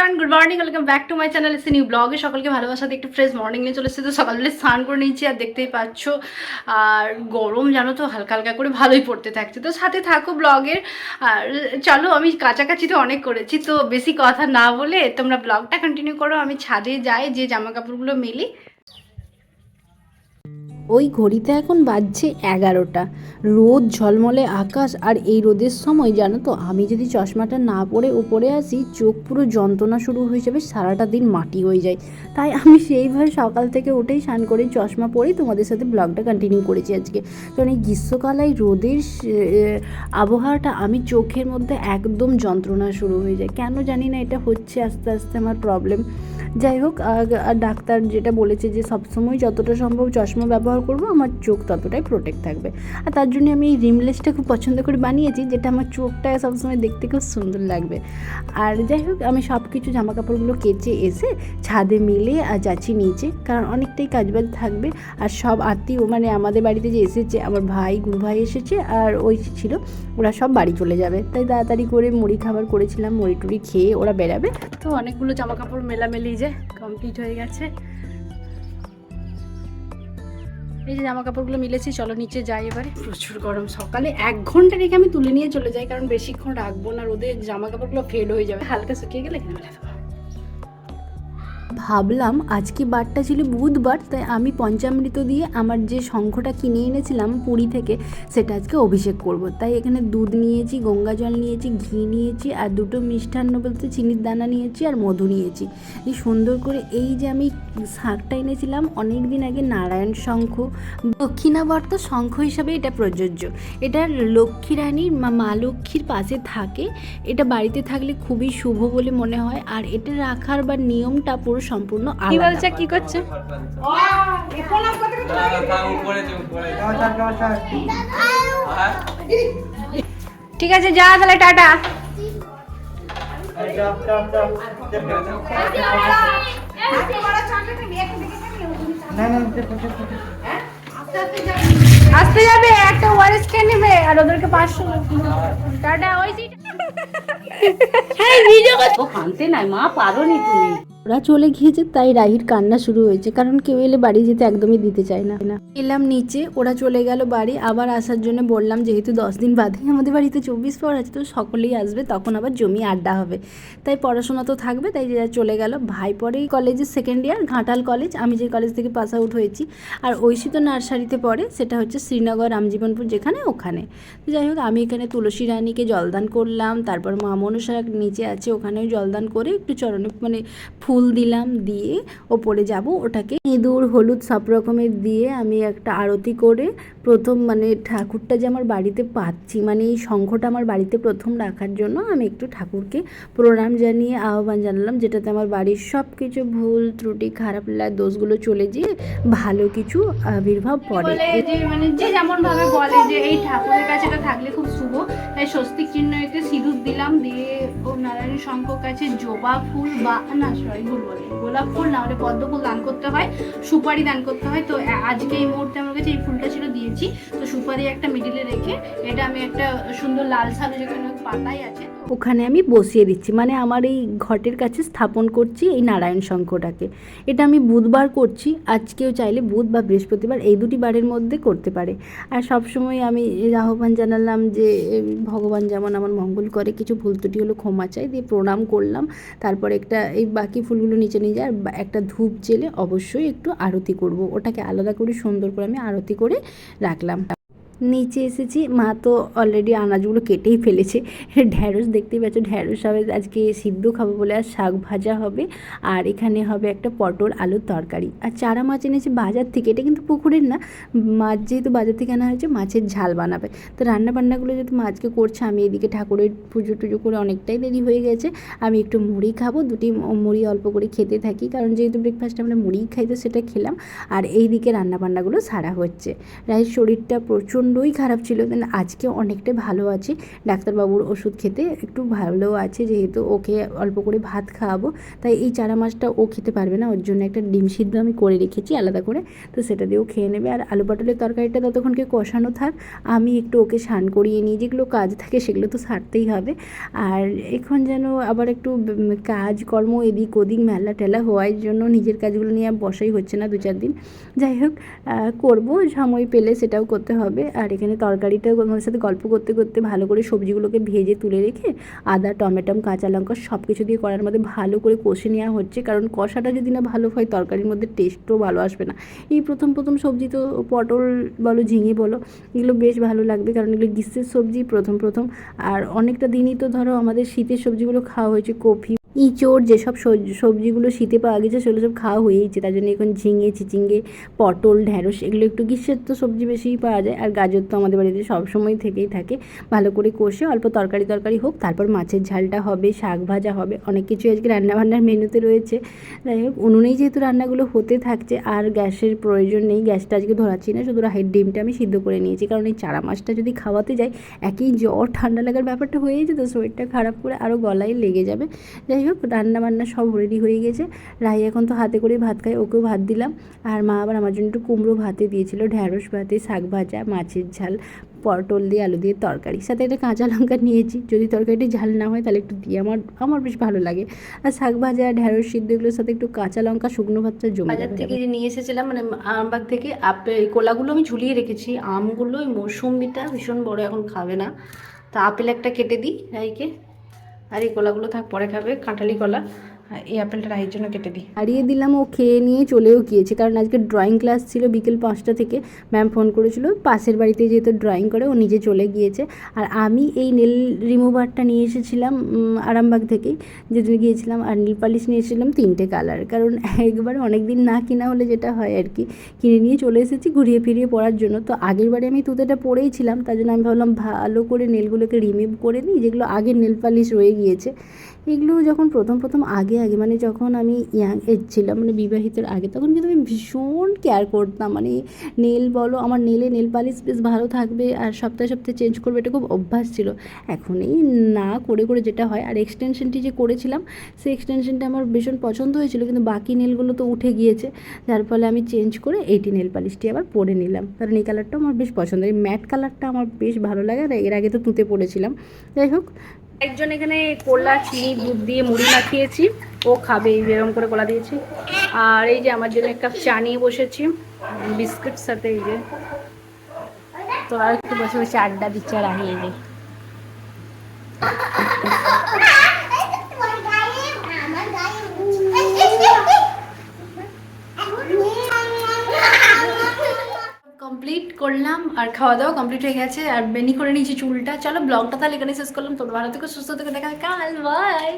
Everyone good morning welcome back to my channel এসে new ব্লগে সকলকে ভালোবাসাতে একটু ফ্রেশ মর্নিং নিয়ে চলেছে। তো সকালবেলা স্নান করে নিয়েছি আর দেখতেই পাচ্ছ, আর গরম জানো তো, হালকা হালকা করে ভালোই পড়তে থাকছে। তো সাথে থাকো ব্লগের আর চলো, আমি কাছাকাছি তো অনেক করেছি, তো বেশি কথা না বলে তোমরা ব্লগটা কন্টিনিউ করো। আমি ছাদে যাই, যে জামা কাপড়গুলো মেলি ওই ঘড়িতে এখন বাজছে এগারোটা। রোদ, ঝলমলে আকাশ আর এই রোদের সময় জানো তো, আমি যদি চশমাটা না পরে উপরে আসি, চোখ পুরো যন্ত্রণা শুরু হয়ে যাবে, সারাটা দিন মাটি হয়ে যায়। তাই আমি সেইভাবে সকাল থেকে উঠেই স্নান করে চশমা পরেই তোমাদের সাথে ব্লগটা কন্টিনিউ করেছি আজকে। কারণ এই গ্রীষ্মকালায় রোদের আবহাওয়াটা আমি চোখের মধ্যে একদম যন্ত্রণা শুরু হয়ে যায়। কেন জানি না এটা হচ্ছে আস্তে আস্তে আমার প্রবলেম যাই হোক, আর ডাক্তার যেটা বলেছে যে সবসময় যতটা সম্ভব চশমা ব্যবহার করব, আমার চোখ ততটাই প্রোটেক্ট থাকবে। আর তার জন্য আমি এই রিমলেসটা খুব পছন্দ করে বানিয়েছি, যেটা আমার চোখটা সবসময় দেখতে খুব সুন্দর লাগবে। আর যাই হোক, আমি সব কিছু জামা কাপড়গুলো কেচে এসে ছাদে মিলে আর যাচ্ছি নিচে, কারণ অনেকটাই কাজবাজ থাকবে। আর সব আত্মীয় মানে আমাদের বাড়িতে যে এসেছে, আমার ভাই গুরু ভাই এসেছে, আর ওই ছিল, ওরা সব বাড়ি চলে যাবে। তাই তাড়াতাড়ি করে মুড়ি খাবার করেছিলাম, মুড়ি টুড়ি খেয়ে ওরা বেরাবে তো অনেকগুলো জামা কাপড় মেলামেলি যে কমপ্লিট হয়ে গেছে। এই যে জামা কাপড়গুলো মিলেছি, চলো নিচে যাই এবারে। প্রচুর গরম। সকালে এক ঘণ্টা রেখে আমি তুলে নিয়ে চলে যাই, কারণ বেশিক্ষণ রাখব না। রোদে জামা কাপড়গুলো ফেড হয়ে যাবে। হালকা শুকিয়ে গেলে এখানে ভাবলাম আজকে বারটা ছিল বুধবার, তাই আমি পঞ্চামৃত দিয়ে আমার যে শঙ্খটা কিনে এনেছিলাম পুরী থেকে, সেটা আজকে অভিষেক করব। তাই এখানে দুধ নিয়েছি, গঙ্গা জল নিয়েছি, ঘি নিয়েছি, আর দুটো মিষ্টান্ন বলতে চিনির দানা নিয়েছি আর মধু নিয়েছি। এই সুন্দর করে এই যে আমি শাকটা এনেছিলাম, অনেক দিন আগে নারায়ণ শঙ্খ, দক্ষিণাবর্ত শঙ্খ হিসাবে এটা প্রযোজ্য। এটা লক্ষ্মী রানীর মা লক্ষ্মীর পাশে থাকে, এটা বাড়িতে থাকলে খুবই শুভ বলে মনে হয়, আর এটা রাখার বা নিয়মটা পুরো সম্পূর্ণ কি আলাদা বলছে? কি করছে? ঠিক আছে যা তাহলে টাটা। আসতে যাবে একটা ওয়ারেস কে নেবে আর ওদেরকে পাঁচশো। টাটা ওই ও কানতে নাই মা পারোনি তুমি। ওরা চলে গিয়েছে, তাই রাহির কান্না শুরু হয়েছে। কারণ কেউ এলে বাড়ি যেতে একদমই দিতে চায় না। এলাম নিচে, ওরা চলে গেল বাড়ি। আবার আসার জন্য বললাম, যেহেতু দশ দিন বাদে আমাদের বাড়িতে চব্বিশ পর আছে, তো সকলেই আসবে, তখন আবার জমি আড্ডা হবে। তাই পড়াশোনা তো থাকবে, তাই যে চলে গেল। ভাই পরেই কলেজের সেকেন্ড ইয়ার ঘাটাল কলেজ আমি যে কলেজ থেকে পাস আউট হয়েছি, আর ঐশী তো নার্সারিতে পড়ে, সেটা হচ্ছে শ্রীনগর রামজীবনপুর, যেখানে ওখানে। যাই হোক, আমি এখানে তুলসী রানীকে জলদান করলাম, তারপর মা মনসা নিচে আছে, ওখানেও জলদান করে একটু চরণে মানে ফুল দিলাম দিয়ে ওপরে যাব। ওটাকে ইঁদুর, হলুদ সব রকমের দিয়ে আমি একটা আরতি করে প্রথম মানে ঠাকুরটা যে আমার বাড়িতে পাচ্ছি মানে এই শঙ্খটা আমার বাড়িতে প্রথম রাখার জন্য আমি একটু ঠাকুরকে প্রণাম জানিয়ে আহ্বান জানালাম, যেটাতে আমার বাড়ির সব কিছু ভুল, ত্রুটি, খারাপ দোষগুলো চলে যেয়ে ভালো কিছু আবির্ভাব পড়ে। মানে যে যেমন ভাবে বলে যে, এই ঠাকুরের কাছে থাকলে খুব শুভ। তাই স্বস্তিক চিহ্ন এতে সিঁদুর দিলাম দিয়ে ও নারায়ণ শঙ্খ কাছে জবা ফুল বা, না সরি ভুল বলে। গোলাপ ফুল না হলে পদ্ম ফুল দান করতে হয়, সুপারি দান করতে হয়। তো আজকে এই মুহূর্তে আমার কাছে এই ফুলটা ছিল দিয়েছি। তো, সুপারি একটা মিডিলে রেখে এটা আমি একটা সুন্দর লাল সালু যেখানে পাতাই আছে। ওখানে আমি বসিয়ে দিচ্ছি। মানে আমার এই ঘটের কাছে স্থাপন করছি এই নারায়ণ শঙ্খটাকে এটা আমি বুধবার করছি। আজকেও চাইলে বুধ বা বৃহস্পতিবার এই দুটি বারের মধ্যে করতে পারে। আর সব সময় আমি আহ্বান জানালাম যে ভগবান যেমন আমার মঙ্গল করে, কিছু ভুল ত্রুটি হলো ক্ষমা চাই, দিয়ে প্রণাম করলাম। তারপর একটা এই বাকি ফুলগুলো নিচে নিয়ে যায় আর একটা ধূপ জেলে অবশ্যই একটু আরতি করব। ওটাকে আলাদা করে সুন্দর করে আমি আরতি করে রাখলাম। নিচে এসেছি। মা তো অলরেডি আনাজগুলো কেটেই ফেলেছে। ঢ্যাঁড়স দেখতেই পাচ্ছ, ঢ্যাঁড়স হবে, আজকে সিদ্ধ খাব বলে আর শাক ভাজা হবে। আর এখানে হবে একটা পটল আলুর তরকারি। আর চারা মাছ এনেছে বাজার থেকে, এটা কিন্তু পুকুরের না। মাছ যেহেতু বাজার থেকে আনা হয়েছে, মাছের ঝাল বানাবে। তো রান্না বান্নাগুলো যেহেতু মাছকে করছে, আমি এদিকে ঠাকুরের পুজো টুজো করে অনেকটাই দেরি হয়ে গেছে। আমি একটু মুড়ি খাব, দুটি মুড়ি অল্প করে খেতে থাকি। কারণ যেহেতু ব্রেকফাস্টে আমরা মুড়ি খাই তো সেটা খেলাম। আর এই দিকে রান্না বান্নাগুলো সারা হচ্ছে। রায়ের শরীরটা প্রচণ্ড প্রচণ্ডই খারাপ ছিল। দেন আজকে অনেকটাই ভালো আছে। ডাক্তারবাবুর ওষুধ খেতে একটু ভালো আছে, যেহেতু ওকে অল্প করে ভাত খাওয়াবো। তাই এই চারা মাছটা ও খেতে পারবে না, ওর জন্য একটা ডিম সিদ্ধ আমি করে রেখেছি আলাদা করে। তো সেটা দিয়েও খেয়ে নেবে। আর আলু পটলের তরকারিটা ততক্ষণকে কষানো থাক, আমি একটু ওকে স্নান করিয়ে নিই। যেগুলো কাজ থাকে সেগুলো তো সারতেই হবে। আর এখন যেন আবার একটু কাজকর্ম এদিক ওদিক মেলা টেলা হওয়ার জন্য নিজের কাজগুলো নিয়ে আর বসাই হচ্ছে না দু চার দিন। যাই হোক করব, সময় পেলে সেটাও করতে হবে। আর এখানে তরকারিটা ওর সাথে গল্প করতে করতে ভালো করে সবজিগুলোকে ভেজে তুলে রেখে আদা, টমেটো, কাঁচা লঙ্কা সব কিছু দিয়ে করার মধ্যে ভালো করে কষে নেওয়া হচ্ছে। কারণ কষাটা যদি না ভালো হয়, তরকারির মধ্যে টেস্টও ভালো আসবে না। এই প্রথম প্রথম সবজি তো পটল বলো, ঝিঙে বলো, এগুলো বেশ ভালো লাগবে। কারণ এগুলো গ্রীষ্মের সবজি প্রথম প্রথম। আর অনেকটা দিনই তো ধরো আমাদের শীতের সবজিগুলো খাওয়া হয়েছে কফি ইঁচড় যেসব সবজিগুলো শীতে পাওয়া গেছে, সেগুলো সব খাওয়া হয়েইছে। তার জন্য এখন ঝিঙে, চিচিঙ্গে, পটল, ঢ্যাঁড়স, এগুলো একটু গ্রীষ্মের তো সবজি বেশিই পাওয়া যায়। আর গাজর তো আমাদের বাড়িতে সবসময় থেকেই থাকে। ভালো করে কষে অল্প তরকারি তরকারি হোক, তারপর মাছের ঝালটা হবে, শাক ভাজা হবে, অনেক কিছু আজকে রান্নাবান্নার মেনুতে রয়েছে। যাই হোক, উনুনেই যেহেতু রান্নাগুলো হতে থাকছে, আর গ্যাসের প্রয়োজন নেই, গ্যাসটা আজকে ধরাচ্ছি না, শুধু রাহের ডিমটা আমি সিদ্ধ করে নিয়েছি। কারণ এই চারা মাছটা যদি খাওয়াতে যাই, একই জ্বর, ঠান্ডা লাগার ব্যাপারটা হয়ে যেত, শরীরটা খারাপ করে আরও গলায় লেগে যাবে। যাই হোক রান্না বান্না সব রেডি হয়ে গেছে। রাহি এখন তো হাতে করে ভাত খায়, ওকেও ভাত দিলাম। আর মা আবার আমার জন্য একটু কুমড়ো ভাতে দিয়েছিল, ঢ্যাঁড়স ভাতে, শাক ভাজা, মাছের ঝাল, পটল দিয়ে আলু দিয়ে তরকারি। সাথে একটা কাঁচা লঙ্কা নিয়েছি, যদি তরকারিটি ঝাল না হয় তাহলে একটু দিয়ে। আমার আমার বেশ ভালো লাগে। আর শাক ভাজা, ঢ্যাঁড়স সিদ্ধ এগুলোর সাথে একটু কাঁচা লঙ্কা, শুকনো ভাতটা জমে বাজার থেকে যে নিয়ে এসেছিলাম মানে আমবাগ থেকে আপেল কলাগুলো আমি ঝুলিয়ে রেখেছি। আমগুলো ওই মৌসুম্বিটা ভীষণ বড় এখন খাবে না। তা আপেল একটা কেটে দিই রাইকে আর এই কলাগুলো থাক পরে খাবে। কাঁঠালি কলা। এই আপেলটা রাইয়ের জন্য কেটে দিই। হারিয়ে দিলাম, ও খেয়ে নিয়ে চলেও গিয়েছে। কারণ আজকে ড্রয়িং ক্লাস ছিল বিকেল পাঁচটা থেকে। ম্যাম ফোন করেছিল, পাশের বাড়িতে যেহেতু ড্রয়িং করে, ও নিজে চলে গিয়েছে। আর আমি এই নেল রিমুভারটা নিয়ে এসেছিলাম আরামবাগ থেকেই। যেদিন গিয়েছিলাম, আর নীল পালিশ নিয়ে এসেছিলাম তিনটে কালার কারণ একবার অনেক দিন না কিনা হলে যেটা হয় আর কি, কিনে নিয়ে চলে এসেছি ঘুরিয়ে ফিরিয়ে পড়ার জন্য। তো আগের বারে আমি তুতেটা পরেইছিলাম তার জন্য আমি ভাবলাম ভালো করে নেলগুলোকে রিমুভ করে নিই যেগুলো আগের নেল পালিশ রয়ে গিয়েছে। এগুলো যখন প্রথম প্রথম, আগে আগে মানে যখন আমি ইয়াং এজ ছিলাম মানে বিবাহিতের আগে, তখন কিন্তু আমি ভীষণ কেয়ার করতাম। মানে নেল বলো, আমার নেলে নেল পালিশ বেশ ভালো থাকবে আর সপ্তাহে সপ্তাহে চেঞ্জ করবে, এটা খুব অভ্যাস ছিল। এখন এই না করে করে যেটা হয়, আর এক্সটেনশনটি যে করেছিলাম, সেই এক্সটেনশনটা আমার ভীষণ পছন্দ হয়েছিল, কিন্তু বাকি নেলগুলো তো উঠে গিয়েছে। যার ফলে আমি চেঞ্জ করে এইটি নেল পালিশটি আবার পরে নিলাম। কারণ এই কালারটা আমার বেশ পছন্দ এই ম্যাট কালারটা আমার বেশ ভালো লাগে, আর এর আগে তো তুঁতে পড়েছিলাম যাই হোক একজন এখানে কলা, চিনি, দুধ দিয়ে মুড়ি মাখিয়েছি। ও খাবে, এই বেরম করে কলা দিয়েছি। আর এই যে আমার জন্য এক কাপ চা নিয়ে বসেছি বিস্কুট সাথে এই যে। তো আর একটু বসে বসে আড্ডা দিচ্ছে আর আমি এই যে কমপ্লিট করলাম আর খাওয়া দাওয়া কমপ্লিট হয়ে গেছে। আর বেনি করে নিয়েছি চুলটা। চলো ব্লগটা তাহলে এখানে শেষ করলাম। তোর ভালো থেকে, সুস্থ থেকে, দেখা কাল বাই